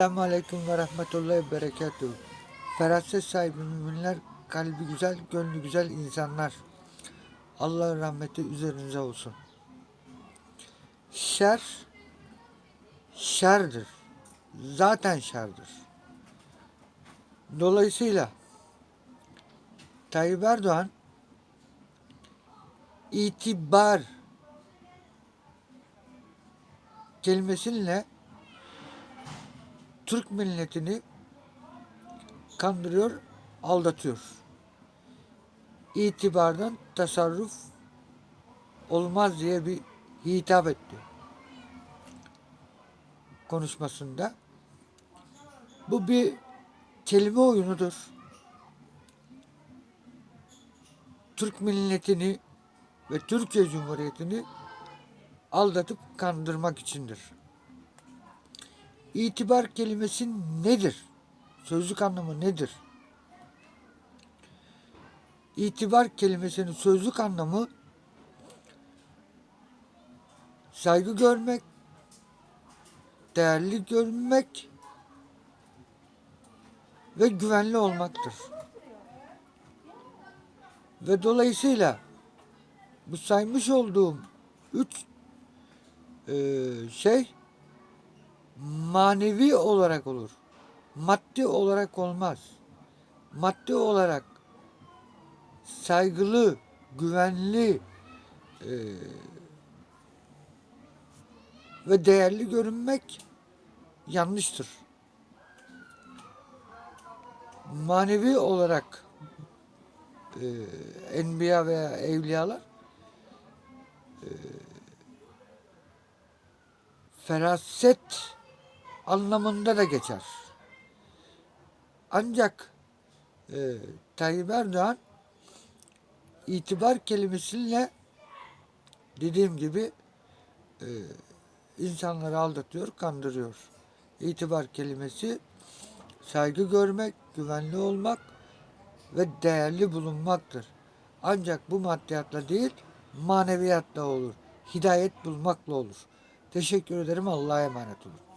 Selamun Aleyküm ve Rahmetullahi ve Berekatuhu. Feraset sahibi müminler, kalbi güzel, gönlü güzel insanlar. Allah'ın rahmeti üzerinize olsun. Şer, şerdir. Zaten şerdir. Dolayısıyla Tayyip Erdoğan itibar kelimesiyle Türk milletini kandırıyor, aldatıyor. İtibardan tasarruf olmaz diye bir hitap etti konuşmasında. Bu bir kelime oyunudur. Türk milletini ve Türkiye Cumhuriyeti'ni aldatıp kandırmak içindir. İtibar kelimesi nedir? Sözlük anlamı nedir? İtibar kelimesinin sözlük anlamı saygı görmek, değerli görmek ve güvenli olmaktır. Ve dolayısıyla bu saymış olduğum üç eee, şey manevi olarak olur. Maddi olarak olmaz. Maddi olarak saygılı, güvenli eee, ve değerli görünmek yanlıştır. Manevi olarak eee enbiya veya evliyalar eee, feraset anlamında da geçer. Ancak e, Tayyip Erdoğan itibar kelimesiyle dediğim gibi e, insanları aldatıyor, kandırıyor. İtibar kelimesi saygı görmek, güvenli olmak ve değerli bulunmaktır. Ancak bu maddiyatla değil, maneviyatla olur. Hidayet bulmakla olur. Teşekkür ederim. Allah'a emanet olun.